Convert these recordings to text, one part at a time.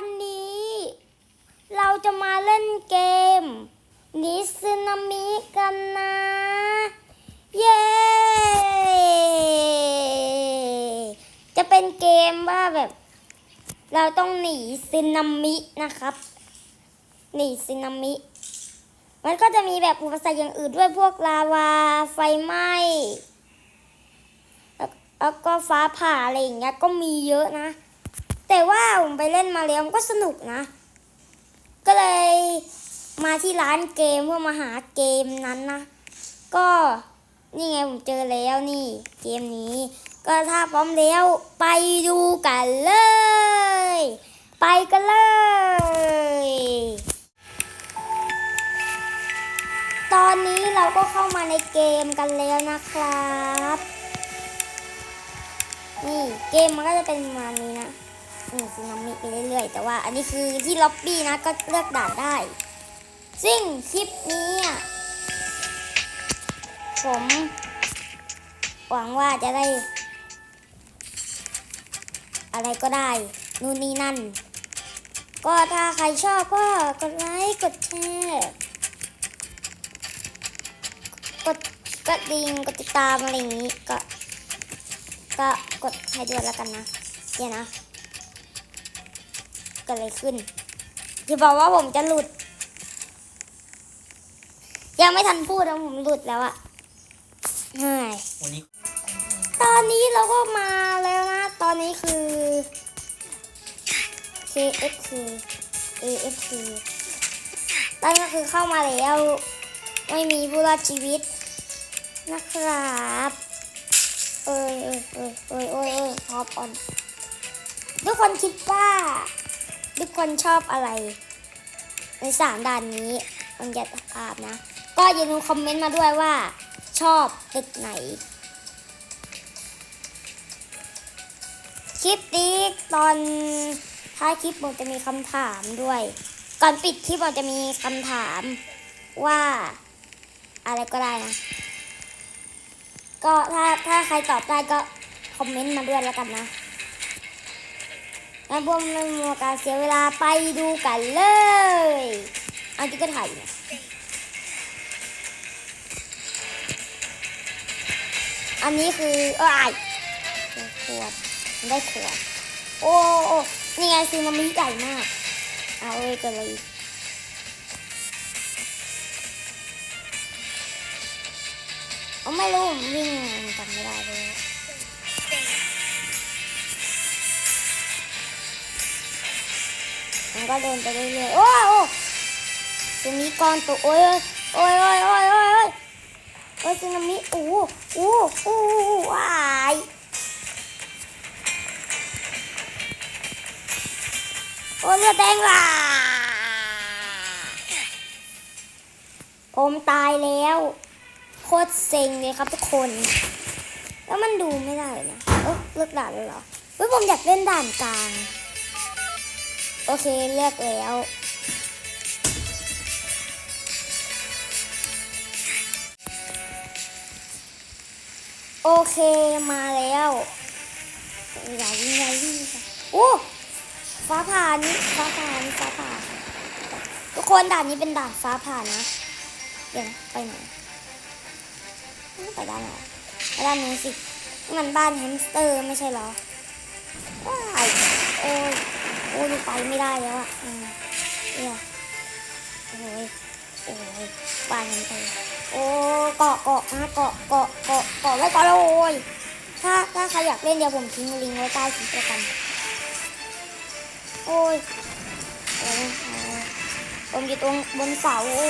วันนี้ เราจะมาเล่นเกมนิซึนามิกันนะ เย้ จะเป็นเกมว่าแบบ เราต้องหนีซึนามินะครับ หนีซึนามิ มันก็จะมีแบบอุปสรรคอย่างอื่นด้วยพวกลาวาไฟไหม้แล้วก็ฟ้าผ่าอะไรอย่างเงี้ยก็มีเยอะนะ แต่ว่าผมไปเล่นมาแล้วมันก็สนุกนะ ก็เลยมาที่ร้านเกมเพื่อมาหาเกมนั้นนะ ก็นี่ไงผมเจอแล้วนี่ เกมนี้ ก็ถ้าพร้อมแล้วไปดูกันเลย ไปกันเลย ตอนนี้เราก็เข้ามาในเกมกันแล้วนะครับ นี่เกมมันก็จะเป็นประมาณนี้นะ ซึนามิไปเรื่อยๆ แต่ว่าอันนี้คือที่ล็อบบี้นะก็เลือกด่านได้ ซึ่งคลิปนี้ผมหวังว่าจะได้ อะไรก็ได้ นู่นนี่นั่น ก็ถ้าใครชอบก็กดไลค์ กดแชร์กดกระดิ่งกดติดตามอะไรอย่างนี้ก็ก็กดให้ด้วยแล้วกันนะเนี่ยนะ กิดอะไรขึ้นอย่าบอกว่าผมจะหลุด ยังไม่ทันพูดแล้วผมหลุดแล้วอะเฮ้ยวันนี้ตอนนี้เราก็มาแล้วนะ ตอนนี้คือ KFC AFC ตอนนี้ก็คือเข้ามาแล้ว ไม่มีผู้รอดชีวิต นะครับเอ้ยเอ้ยเอ้ยเอ้ยเอ้ยเอ้ยพอก่อนทุกคนคิดว่า ทุกคนชอบอะไร ในสามด่านนี้มันจะอาบนะ ก็อย่าลืมคอมเมนต์มาด้วยว่า ชอบตึกไหน คลิปนี้ตอนท้ายคลิปผมจะมีคำถามด้วย ก่อนปิดคลิปผมจะมีคำถามว่า อะไรก็ได้นะก็ถ้าถ้าใครตอบได้ก็คอมเมนต์มาด้วยแล้วกันนะ งั้นพวกไม่มัวการเสียเวลาไปดูกันเลยอันนี้ก็ถ่ายอันนี้คือเอ้ยขวดมันได้ขวด โอ้โอ้นี่ไงซีนามิใหญ่มาก เอาเลยกันเลยผมไม่รู้ผมวิ่งยังไงผมจำไม่ได้เลย ก็เดินไปเรื่อยๆโอ้โอ้ซึนามิก้อนตัวโอ้ยโอ้ยโอ้ยโอ้ยโอ้ยโอ้ยโอ้ยซึนามิโอ้โหโอ้โหโอ้โหว้ายโอ้ยเลือดแดงว่ะผมตายแล้วโคตรเซ็งเลยครับทุกคน แล้วมันดูไม่ได้นะเออเลือกด่านเลยเหรอเฮ้ยผมอยากเล่นด่านกลาง โอเคเลือกแล้วโอเคมาแล้วใหญ่ใหญ่ยิ่งโอ้ฟ้าผ่านี่ฟ้าผ่านี่ฟ้าผ่าทุกคนด่านนี้เป็นด่านฟ้าผ่านะเดี๋ยวไปไหนไปด้านไหนไปด้านนู้นสิมันบ้านแฮมสเตอร์ไม่ใช่หรอว้ายโอ้ย อ้ยไปไม่ได้แล้วอะเนี่ยโอ้ยโอ้ยบ้านแฮมสเตอร์โอ้เกาะเกาะนะเกาะเกาะเกาะเกาะไว้ก่อนเลยโอ้ยถ้าถ้าใครอยากเล่นเดี๋ยวผมทิ้งลิงไว้ใต้คลิปแล้วกันโอ้ยโอ้ยผมอยู่ตรงบนเสาโอ้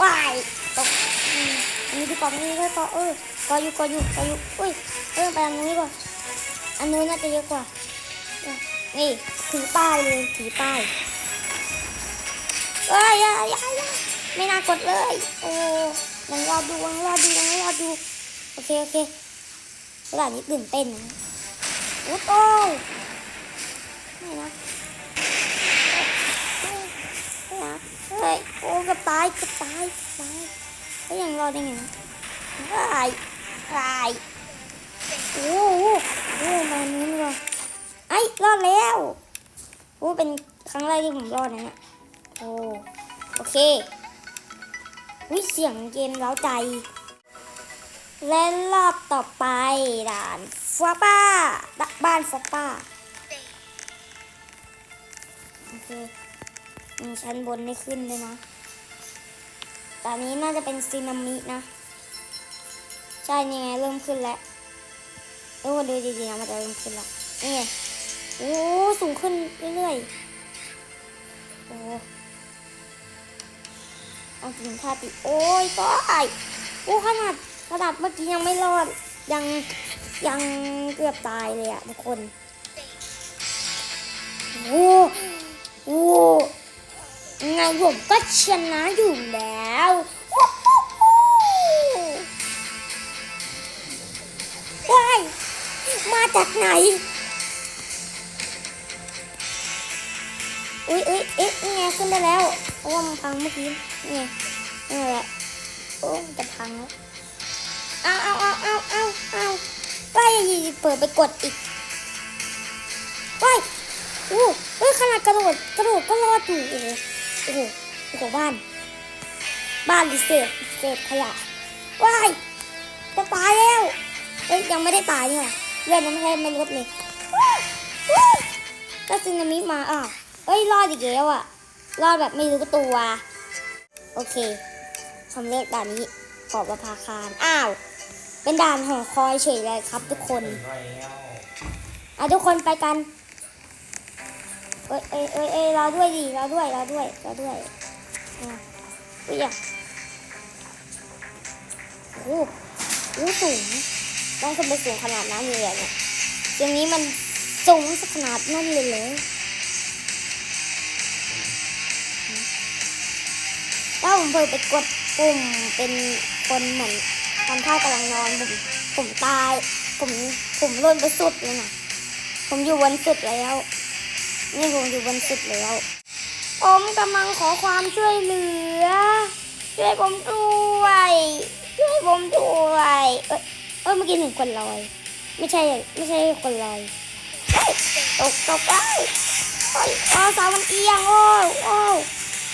ว้ายตกอืมอันนี้ดีกว่าอันนี้ก็ก็เออก็อยู่ก็อยู่ก็อยู่อุ้ยเออไปอันนี้ก่อนอันนู้นน่าจะเยอะกว่า นี่ถือป้ายเลยถือป้ายเอ้ยอย่าอย่าอย่าไม่น่ากดเลย โอ้ยังรอดูยังรอดูยังรอดู โอเค โอเคเวลานี้ตื่นเต้นนะโอ้โอ้ยไม่นะไม่นะเฮ้ยโอ้กับตายกับตายกับตายก็ยังรอดได้ไงนะตายตายโอ้โหโอ้มานี้ดีกว่า ไอ้รอดแล้วโอ้เป็นครั้งแรกที่ผมรอดนะเนี่ยโอ้โอเควิเสียงเกมเร้าใจ และรอบต่อไปด่านฟ้าป้าบ้านฟ้าป้าโอเคมีชั้นบนไม่ขึ้นเลยนะตอนนี้น่าจะเป็นซีนามินะ ใช่นี่ไงเริ่มขึ้นแล้วเออดูดีๆนะมันจะเริ่มขึ้นแล้วนี่ไง โอ้สูงขึ้นเรื่อยๆ โอ้เอาจริงท่าติโอ้ยตายโอ้ขนาดขนาดเมื่อกี้ยังไม่รอด ยังยังเกือบตายเลยอะทุกคน โอ้โอ้ไงผมก็ชนะอยู่แล้วโอ้โหว้ายมาจากไหน อุ้ยอุ้ยเอ๊ะนี่ไงขึ้นได้แล้วเพราะว่ามันพังเมื่อกี้นี่นี่แหละโอ้มันจะพังแล้วเอาเอาเอาเอาเอาเอาไปเปิดไปกดอีกไปโอ้เฮ้ยขนาดกระโดดกระโดดก็รอดอยู่โอ้โหโอ้โหโอ้โหบ้าน บ้านหรือเศษเศษขยะว้ายจะตายแล้วเอ้ยยังไม่ได้ตายเนี่ยเลือดยังไม่ได้ไม่ลดเลยว้ายว้ายก็ซึนามิมาอะ เอ้ยรอดอีกแล้วอะรอดแบบไม่รู้ตัว โอเคคำเรียกด่านนี้ขอบประภาคารอ้าว เป็นด่านหอคอยเฉยเลยครับ ทุกคนถึงแล้วอะทุกคนไปกันเอ้ยเอ้ยเอ้ยเอ้ยเราด้วยดิเราด้วยเราด้วยเราด้วยอะอุ้ยอะโอ้โหโอ้โหสูงต้องขึ้นไปสูงขนาดนั้นเลยเหรอเนี่ยอย่างนี้มันสูงสักขนาดนั้นเลยเหร ถ้าผมเผลอไปกดปุ่มเป็นคนเหมือนทำท่ากำลังนอนผมผมตาย ผมผมล่นไปสุดเลยนะผมอยู่บนสุดแล้ว นี่ผมอยู่บนสุดแล้ว ผมกำลังขอความช่วยเหลือ ช่วยผมด้วย ช่วยผมด้วย เอ้ยเอ้ยเมื่อกี้หนึ่งคนลอย ไม่ใช่ไม่ใช่คนลอยตกตกไปโอ้ยโอ้เสามันเอียงโอ้ยโอ้ย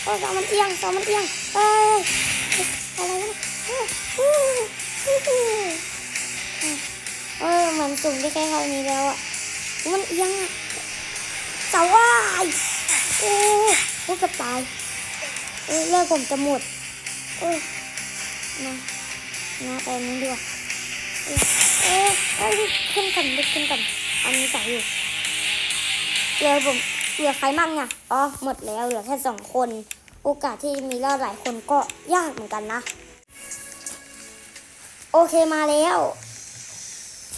โอ้เสามันเอียงเสามันเอียง อะไรวะเออเหมือนสูงได้แค่เท่านี้แล้วอะ มันเอียงอะสาว่ายโอ้โอ้เกับตายเอ้ยเลือดผมจะหมดเอ้ยมามาไปนี้ดีกว่าเอ้ยเอ้ยเอ้ยขึ้นก่อนลุกขึ้นก่อนอันนี้เสาอยู่เหลือผมเหลือใครมั่งเนี่ย อ๋อ หมดแล้ว เหลือแค่สองคน โอกาสที่มีรอดหลายคนก็ยากเหมือนกันนะ โอเคมาแล้ว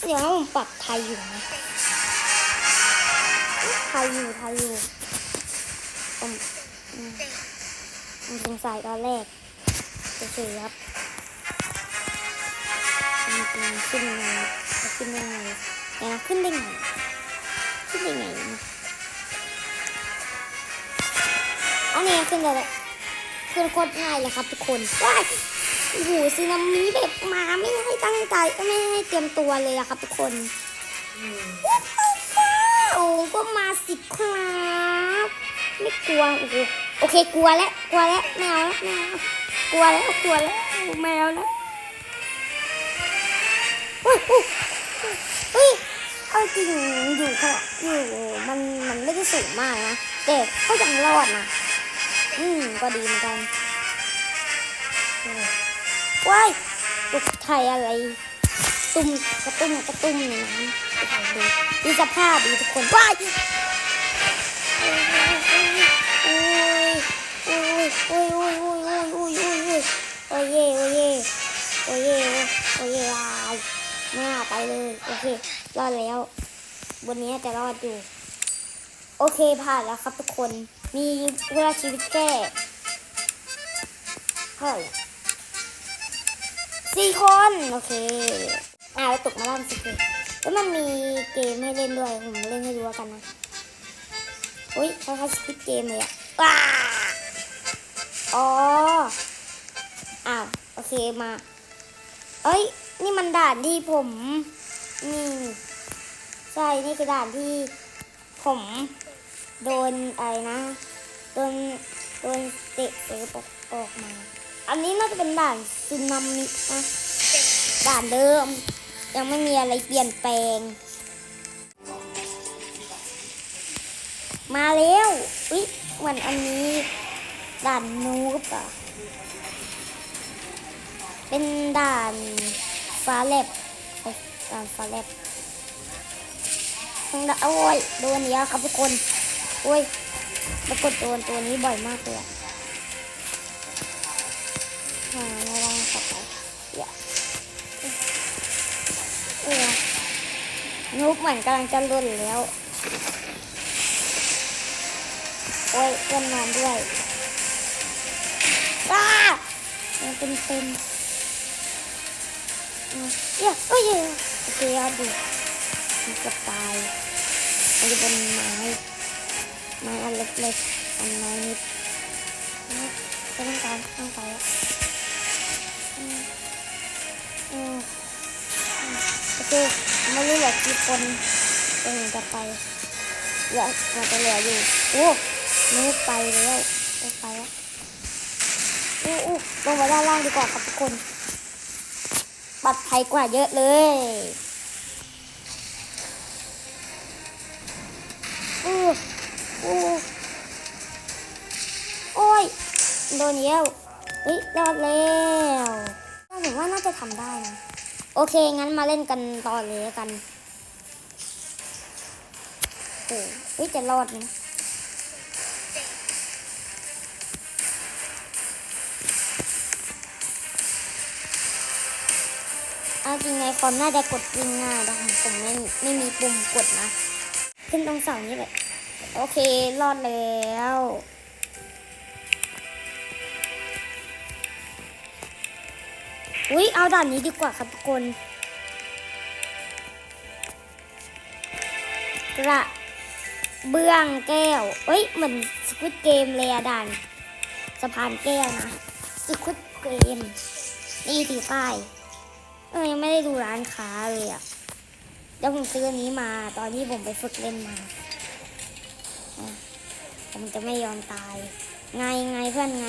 เดี๋ยวผมปรับไทยอยู่นะไทยอยู่ไทยอยู่ผมผมสงสัยตอนแรกเฉยๆครับขึ้นยังไงขึ้นยังไงเดี๋ยวนะขึ้นได้ไงขึ้นได้ไง นี่ขึ้นได้แล้วขึ้นโคตรง่ายเลยครับทุกคนว้ายโอ้โหซีนามิแบบมาไม่ให้ตั้งใจไม่ให้เตรียมตัวเลยอะครับทุกคนโอ้ก็มาสิครับไม่กลัวโอ้โหโอเคกลัวแล้วกลัวแล้วแมวแล้วแมวกลัวแล้วกลัวแล้วแมวแล้วเฮ้ยเฮ้ยเฮ้ยเอาจริงอยู่ค่ะอยู่มันมันไม่ได้สูงมากนะแต่ก็ยังรอดนะ อืมก็ดีเหมือนกันว้ายตกไทยอะไร ตุ้มกระตุ้มกระตุ้มนน้ำดูดูสภาพดูทุกคนว้ายโอ้ยโอ้ยโอ้ยโอ้ยโอ้ยโอ้ยโอ้ยโอ้ยโอ้ยเย่โอ้ยเย่โอ้ยเย่โอ้ยเย่ลายหน้าไปเลย โอเค รอดแล้ว บนนี้จะรอดอยู่ โอเคผ่านแล้วครับทุกคน มีเวลาชีวิตแก้เฮ้ยสี่คน โอเคอ่าตกมาล่างสิเกแล้วมันมีเกมให้เล่นด้วย ผมเล่นให้ดูแล้วกันนะ อุ้ยคล้ายๆสกิปเกมเลยอะว้าอ๋อ อ้าว โอเคมา เอ้ย นี่มันด่านที่ผมนี่ใช่ นี่คือด่านที่ผม โดนอะไรนะ โดน โดนเตะเสือกออกมา อันนี้น่าจะเป็นด่านซึนามินะด่านเดิม ยังไม่มีอะไรเปลี่ยนแปลง มาแล้วอุ๊ยเหมือนอันนี้ด่านนูบอะเป็นด่านฟ้าแลบด่านฟ้าแลบต้องด่าโอ้ยโดนเนี้ยครับทุกคน โอ้ยปรากฏโดนตัวนี้บ่อยมากเลยอะอ่าระวังต่อไปอย่าเออนูบเหมือนกำลังจะล่นแล้ว โอ้ยเพื่อนนอนด้วยอ้ามันเป็นเต็มอืมเดี๋ยวเอ้ยเดี๋ยวโอเคเอาดูมันจะตายมันจะเป็นไม้ ไม้อันเล็กๆอันน้อยนิดก็ต้องการต้องไปแล้วอืมอืมอืมโอเคไม่รู้เหลือกี่คนเออจะไปเหลือมันจะเหลืออยู่โอ้นึกไปแล้วนึกไปแล้วอู้อู้ลงไปด้านล่างดีกว่าครับทุกคนปลอดภัยกว่าเยอะเลย อู้โอ้ย โดนเยี่ยวเฮ้ยรอดแล้วน่าหนูว่าน่าจะทำได้นะ โอเค งั้นมาเล่นกันต่อเลยกันโอ้เฮ้ยจะรอดไหมเอาจริงในคอมน่าจะกดยิงง่ายแต่ของผมไม่ไม่มีปุ่มกดนะ ขึ้นตรงเสานี้เลย โอเค รอดแล้ว อุ๊ย เอาด่านนี้ดีกว่าครับทุกคน กระเบื้องแก้ว เอ้ย เหมือนสควิตเกมเลยอะด่านสะพานแก้วนะสควิตเกม นี่ถือป้ายเออยังไม่ได้ดูร้านค้าเลยอะเดี๋ยวผมซื้ออันนี้มาตอนที่ผมไปฝึกเล่นมา ผมจะไม่ยอมตาย ไงไงเพื่อนไง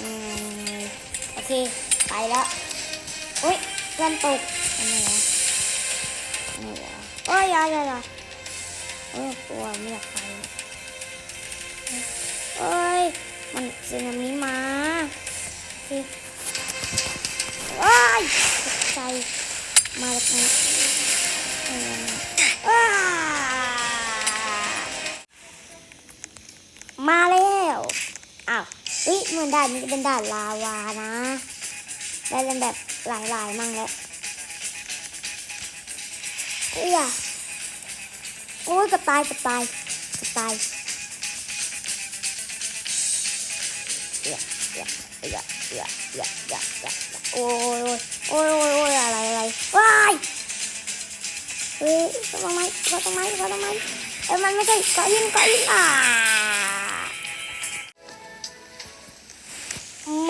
ไงไงโอเค ไปแล้วอุ้ยเพื่อนตกทำไมวะทำไมวะโอ้ยอยาอยาอยาเออกลัวไม่อยากไปเอ้ย มันสึนามิมาโอเคว้ายตกใจานนี้เป็นด่านลาวานะ ได้เป็นแบบหลายๆมั่งแล้วเอ้ยอะโอ้ยกับตายกับตายกับตายเอะเอะเอะเอะเอะเอะเอะโอ้ยโอ้ยโอ้ยโอ้ยอะไรอะไรว้ายเฮ้ยก็ทำไมก็ทำไมก็ทำไมเอ้ยมันไม่ใช่เกาะยิงเกาะยิงอ่า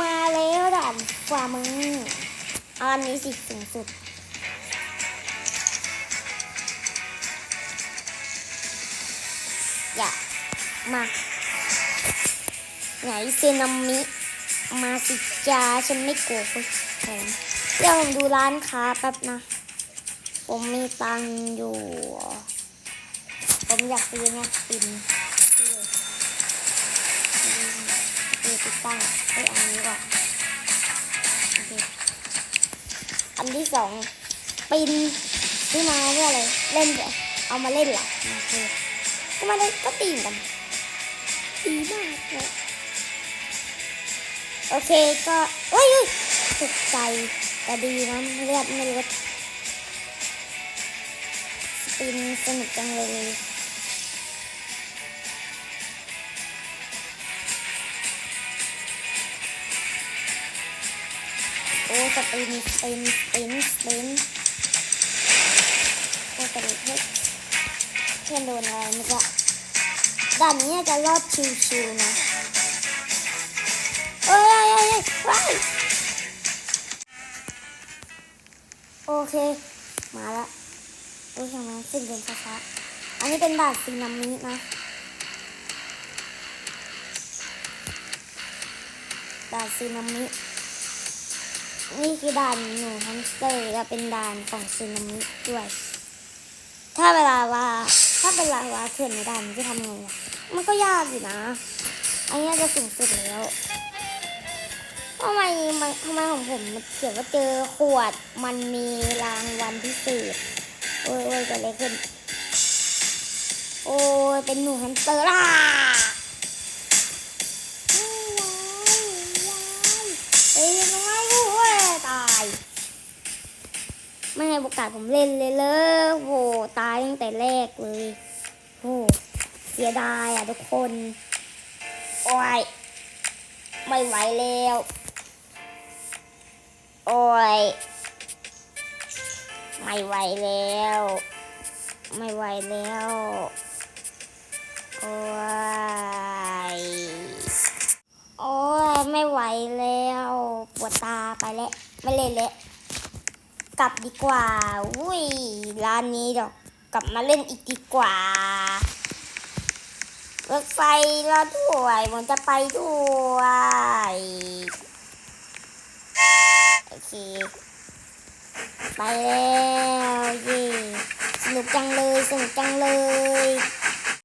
มาแล้วด่านฝ่ามืออันนี้สิสูงสุดอย่ามาไหนเซนามิมาสิจ้าฉันไม่กลัวคุณผมเดี๋ยวผมดูร้านค้าแป๊บนะ ผมมีตังอยู่ ผมอยากซื้อเนี่ยปิน ซื้อเลยซื้อติดตั้งเอ้อันนี้ก่อนอันที่สองปินซื้อมาเพื่ออะไรเล่นแบบเอามาเล่นเหรอโอเคก็มาเล่นก็ตีกันดีมากเลยโอเคก็เอ้ยเอ้ยตกใจแต่ดีนะเลือดไม่ลดปินสนุกจังเลย สปินเป็นเป็นเป็นโอ้แต่เพื่อนเพื่อนโดนอะไรมันจะด่านนี้จะรอบชิวๆนะโอ้ยเอ้ยเอ้ยโอเค มาละโอ้ยทำไมสิ่งเดินช้าๆอันนี้เป็นด่านซีน้มิสนะด่านซีน้มิ นี่คือด่านหนูแฮมสเตอร์และเป็นด่านของซึนามิด้วยถ้าเวลาว่า ถ้าเป็นลาวาเขื่อนไม่ได้มันจะทำไงมันก็ยากอยู่นะ อันนี้จะสูงสุดแล้วทำไมมันทำไมของผมมันเขียนว่าเจอขวดมันมีรางวัลพิเศษโอ้ยโอ้ยเกิดอะไรขึ้น โอ้ยเป็นหนูฮมสเตอร์ล่ะ ไม่ให้โอกาสผมเล่นเลยเลยโหตายตั้งแต่แรกเลยโหเสียดายอะทุกคนโอ้ยไม่ไหวแล้วโอ้ยไม่ไหวแล้ว ไม่ไหวแล้วโอ้ยโอ้ยไม่ไหวแล้ว ปวดตาไปแล้ว ไม่เล่นแล้ว กลับดีกว่าอุ้ยร้านนี้เดี๋ยวกลับมาเล่นอีกดีกว่ารถไฟเราด้วยผมจะไปด้วยโอเคไปแล้วเย่สนุกจังเลยสนุกจังเลย